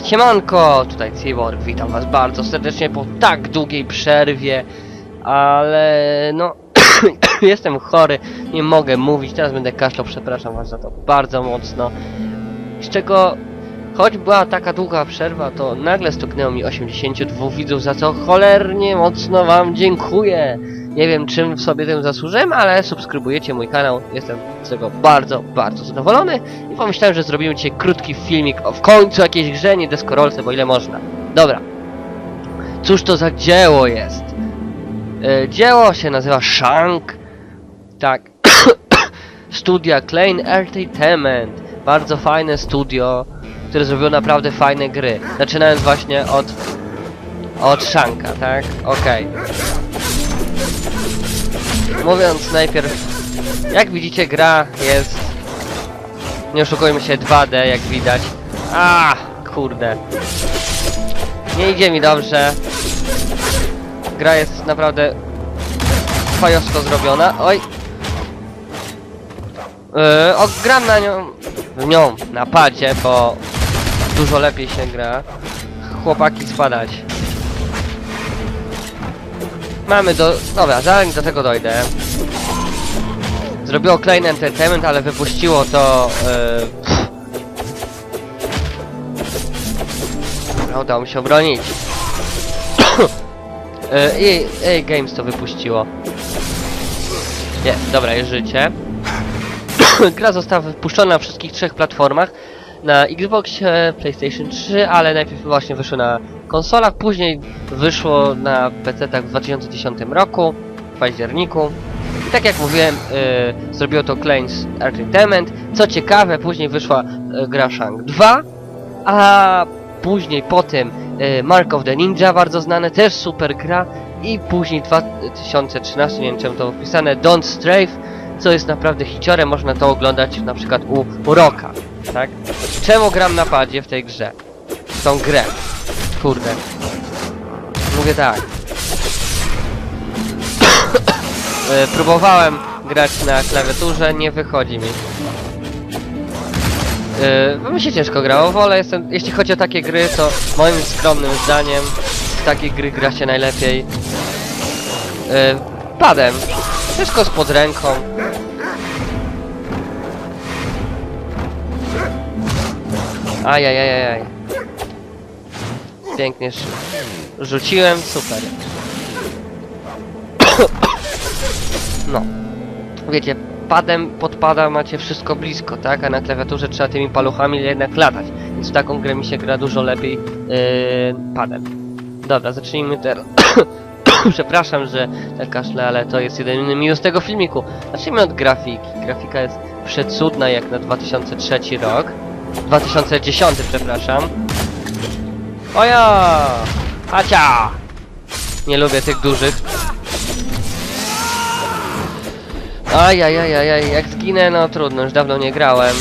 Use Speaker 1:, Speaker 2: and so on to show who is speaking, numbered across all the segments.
Speaker 1: Siemanko, tutaj Cyborg, witam was bardzo serdecznie po tak długiej przerwie, ale no, jestem chory, nie mogę mówić, teraz będę kaszlał, przepraszam was za to bardzo mocno, z czego, choć była taka długa przerwa, to nagle stuknęło mi 82 widzów, za co cholernie mocno wam dziękuję. Nie wiem czym sobie tym zasłużyłem, ale subskrybujecie mój kanał, jestem z tego bardzo, bardzo zadowolony i pomyślałem, że zrobimy dzisiaj krótki filmik o w końcu jakiejś grze, nie deskorolce, bo ile można. Dobra. Cóż to za dzieło jest? E, dzieło się nazywa Shank. Tak. Studia Klein Entertainment. Bardzo fajne studio, które zrobiło naprawdę fajne gry. Zaczynając właśnie od... od Shanka, tak? Okej. Mówiąc najpierw, jak widzicie gra jest, nie oszukujmy się, 2D jak widać. A, kurde. Nie idzie mi dobrze. Gra jest naprawdę fajowsko zrobiona. Oj. Yy, o, gram na nią, w nią, na padzie, bo dużo lepiej się gra. Chłopaki spadać. Mamy do... Dobra, zanim do tego dojdę. Zrobiło Klein Entertainment, ale wypuściło to... Yy... Udało mi się obronić. Yy, EA, EA Games to wypuściło. Jest, dobra, jest życie. Gra została wypuszczona na wszystkich trzech platformach. Na Xboxie, PlayStation 3, ale najpierw właśnie wyszło na konsolach, później wyszło na PC-tach w 2010 roku, w październiku. I tak jak mówiłem, yy, zrobiło to Claims Entertainment. Co ciekawe, później wyszła yy, gra Shank 2, a później po tym yy, Mark of the Ninja, bardzo znane, też super gra. I później 2013, nie wiem czemu to opisane, Don't Strafe, co jest naprawdę hiciorem, można to oglądać na przykład u, u Roka, tak? Czemu gram na padzie w tej grze? W tą grę. Kurde. Mówię tak. E, Próbowałem grać na klawiaturze, nie wychodzi mi. Yy, mi się ciężko grało, wolę jestem, jeśli chodzi o takie gry, to moim skromnym zdaniem w takie gry gra się najlepiej yy, padem. Wszystko pod ręką. Ajajajajaj. Pięknie rzuciłem, super. No. Wiecie, padem, pod pada macie wszystko blisko, tak? A na klawiaturze trzeba tymi paluchami jednak latać. Więc w taką grę mi się gra dużo lepiej yy, padem. Dobra, zacznijmy teraz. Przepraszam, że tak kaszle, ale to jest jedyny minus tego filmiku. Zacznijmy od grafiki. Grafika jest przecudna jak na 2003 rok. 2010, przepraszam. Oja! Hacia! Nie lubię tych dużych. Ajajajajaj, jak zginę, no trudno, już dawno nie grałem.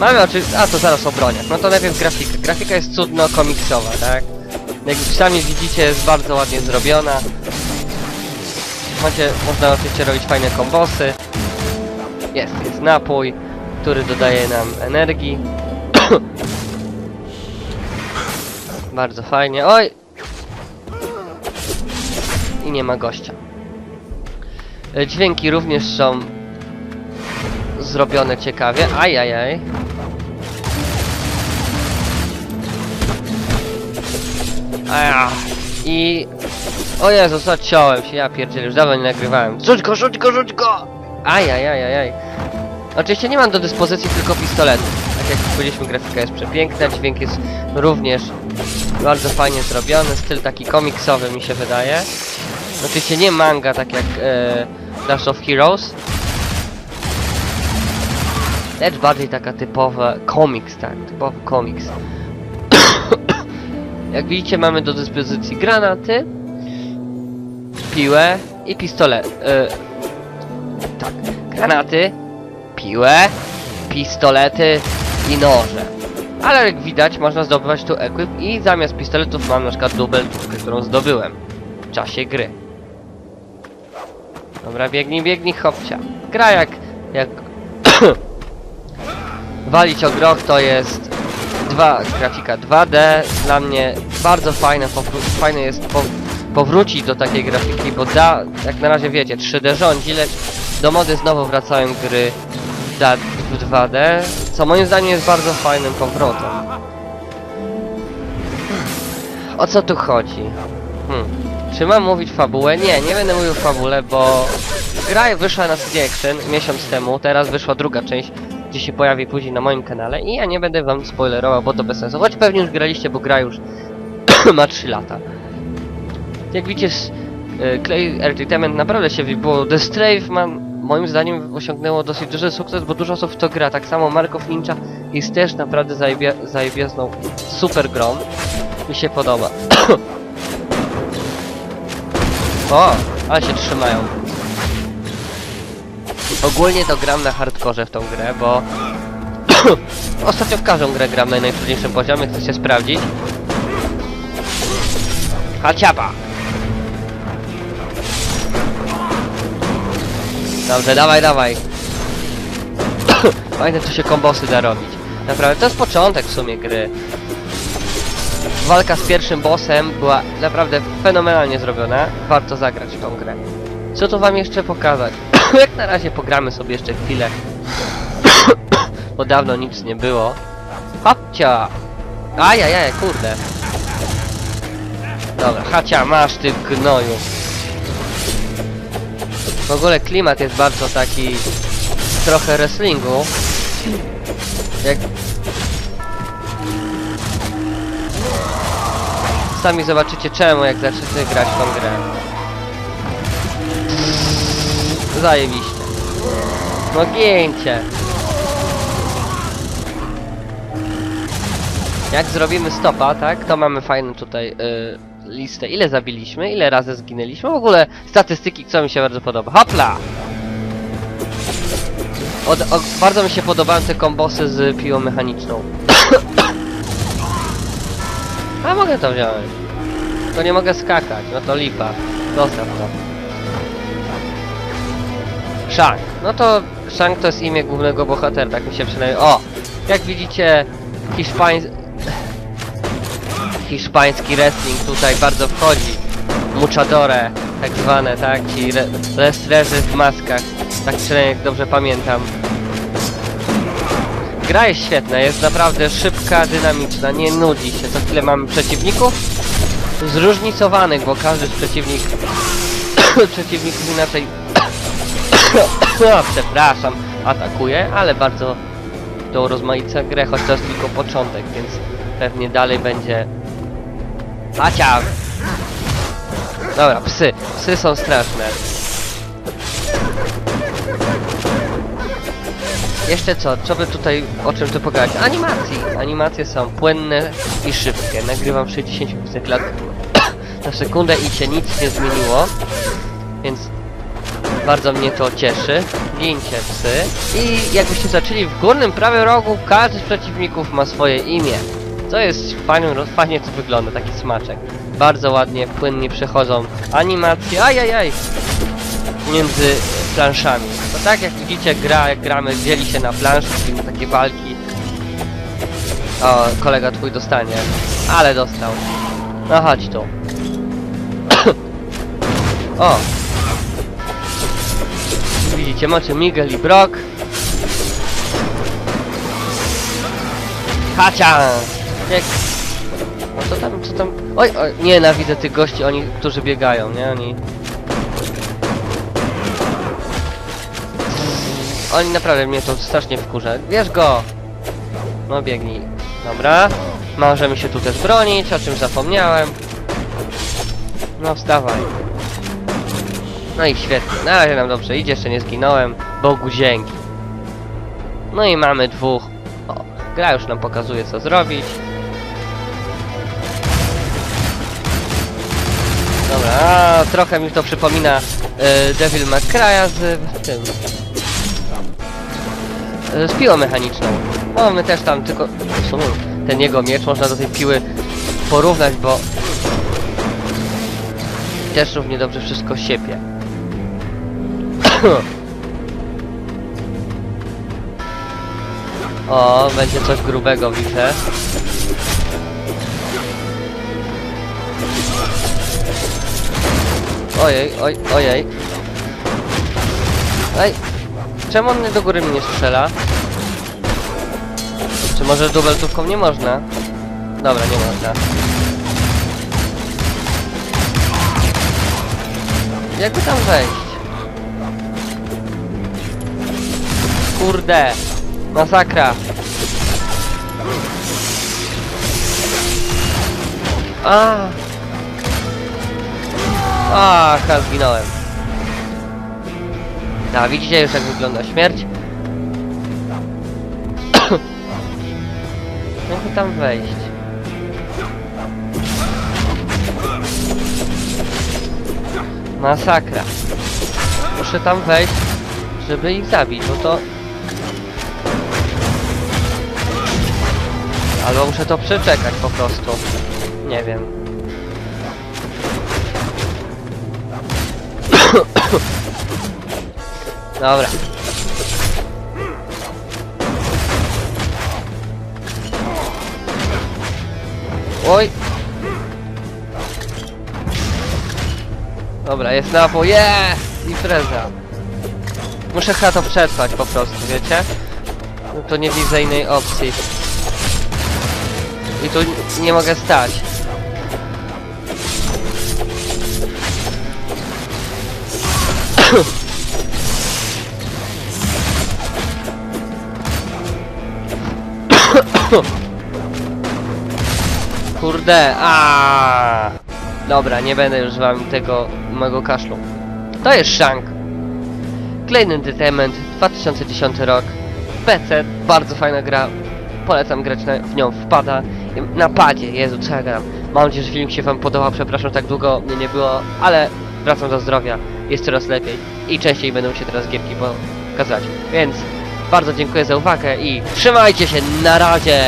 Speaker 1: Mamy oczywiście... A, to zaraz o. No to najpierw grafika. Grafika jest cudno-komiksowa, tak? Jak sami widzicie, jest bardzo ładnie zrobiona. Macie, można oczywiście robić fajne kombosy. Jest, jest napój, który dodaje nam energii. bardzo fajnie. Oj! I nie ma gościa. E, Dźwięki również są zrobione ciekawie. Ajajaj. Aja. I... O Jezu, zaciąłem się, ja pierdzielę, już dawno nie nagrywałem. Rzuć go, rzuć go, rzuć go! Ajajajajaj. Oczywiście nie mam do dyspozycji tylko pistoletu. Tak jak powiedzieliśmy, grafika jest przepiękna, dźwięk jest również bardzo fajnie zrobiony, styl taki komiksowy mi się wydaje. Oczywiście nie manga, tak jak e, of Heroes. Lecz bardziej taka typowa komiks, tak, typowy komiks. jak widzicie mamy do dyspozycji granaty, piłę i pistolet. E, tak, granaty, piłę, pistolety i noże. Ale jak widać można zdobywać tu equip i zamiast pistoletów mam na przykład dubeltówkę, którą zdobyłem w czasie gry. Dobra, biegnij, biegnij, hopcia. Gra jak... jak... walić o groch to jest dwa, grafika 2D, dla mnie bardzo fajne, fajne jest po, powrócić do takiej grafiki, bo da, jak na razie wiecie, 3D rządzi, lecz do mody znowu wracają gry w 2D, co moim zdaniem jest bardzo fajnym powrotem. O co tu chodzi? Hmm. Czy mam mówić fabułę? Nie, nie będę mówił fabule, bo gra wyszła na CD Action miesiąc temu, teraz wyszła druga część, gdzie się pojawi później na moim kanale i ja nie będę wam spoilerował, bo to bez sensu. Choć pewnie już graliście, bo gra już ma 3 lata. Jak widzicie, y, Clay Entertainment naprawdę się wybiło. The Strafe man, moim zdaniem osiągnęło dosyć duży sukces, bo dużo osób w to gra. Tak samo Mark of Ninja jest też naprawdę zajebia, zajebiazną super grą. Mi się podoba. o, ale się trzymają. Ogólnie to gram na hardkorze w tą grę, bo ostatnio w każdą grę gram na najtrudniejszym poziomie, chcecie sprawdzić. Haciapa! Dobrze, dawaj, dawaj. Fajne, tu się kombosy da robić. Naprawdę, to jest początek w sumie gry. Walka z pierwszym bossem była naprawdę fenomenalnie zrobiona. Warto zagrać w tą grę. Co tu wam jeszcze pokazać? Jak na razie pogramy sobie jeszcze chwilę. Bo dawno nic nie było. Hopcia! Ajajaj, kurde. Dobra, hacia, masz ty gnoju. W ogóle klimat jest bardzo taki... Trochę wrestlingu. Jak... Sami zobaczycie czemu, jak zaczniecie grać w tą grę. Zajebiście. No. Jak zrobimy stopa, tak, to mamy fajną tutaj y, listę, ile zabiliśmy, ile razy zginęliśmy, w ogóle statystyki, co mi się bardzo podoba. Hopla! Od, o, bardzo mi się podobają te kombosy z piłą mechaniczną. A mogę to wziąć. Tylko nie mogę skakać, no to lipa. Zostaw to. Shank. No to Shank to jest imię głównego bohatera, tak mi się przynajmniej... O! Jak widzicie, hiszpań... hiszpański wrestling tutaj bardzo wchodzi. Muchadore, tak zwane, tak? Ci re wrestlerzy w maskach. Tak przynajmniej dobrze pamiętam. Gra jest świetna, jest naprawdę szybka, dynamiczna, nie nudzi się. Co chwilę mamy przeciwników zróżnicowanych, bo każdy z przeciwnik przeciwników inaczej o, przepraszam, atakuje, ale bardzo to rozmaica grę, choć to jest tylko początek, więc pewnie dalej będzie Acia! Dobra, psy. Psy są straszne. Jeszcze co? Co by tutaj, o czym tu pogadać? Animacji. Animacje są płynne i szybkie. Nagrywam w 60 klat na sekundę i się nic nie zmieniło. Więc bardzo mnie to cieszy. Gincie psy. I jakbyście zaczęli w górnym prawym rogu, każdy z przeciwników ma swoje imię. Co jest fajnym, fajnie to wygląda, taki smaczek. Bardzo ładnie, płynnie przechodzą animacje, ajajaj, między planszami. To tak jak widzicie, gra, jak gramy, dzieli się na planszki, na takie walki. O, kolega twój dostanie. Ale dostał. No chodź tu. o! Widzicie, macie Miguel i Brock. Hacia! Jak... Co tam, co tam... Oj, oj, nienawidzę tych gości, oni, którzy biegają, nie? Oni... Oni naprawdę mnie to strasznie wkurza. Bierz go! No biegnij. Dobra. Możemy się tu też bronić, o czym zapomniałem. No wstawaj. No i świetnie. Na razie nam dobrze idzie, jeszcze nie zginąłem. Bogu dzięki. No i mamy dwóch. O, gra już nam pokazuje co zrobić. Dobra, a, trochę mi to przypomina e, Devil May z tym. e, z piłą mechaniczną. No my też tam tylko w sumie ten jego miecz można do tej piły porównać, bo też równie dobrze wszystko siepie. O, będzie coś grubego, widzę. Ojej, oj, ojej. Ej, czemu on mnie do góry mnie strzela? Czy może dubeltówką nie można? Dobra, nie można. Jakby tam wejść? Kurde! Masakra! A! A, chyba zginąłem. A, widzicie już jak wygląda śmierć? Jakby tam wejść? Masakra. Muszę tam wejść, żeby ich zabić, bo to... Albo muszę to przeczekać po prostu. Nie wiem. Dobra. Oj. Dobra, jest napój. Jest! Impreza. Muszę chyba to przetrwać po prostu, wiecie? No to nie widzę innej opcji. I tu nie mogę stać. Kurde, a. Dobra, nie będę już z wami tego mojego kaszlu. To jest Shank. Klein Entertainment, 2010 rok. PC, bardzo fajna gra. Polecam grać na, w nią, wpada. Na padzie, Jezu, co ja gram. Mam nadzieję, że film się wam podobał, przepraszam, tak długo mnie nie było, ale wracam do zdrowia. Jest coraz lepiej i częściej będą się teraz gierki pokazać. Więc bardzo dziękuję za uwagę i trzymajcie się, na razie!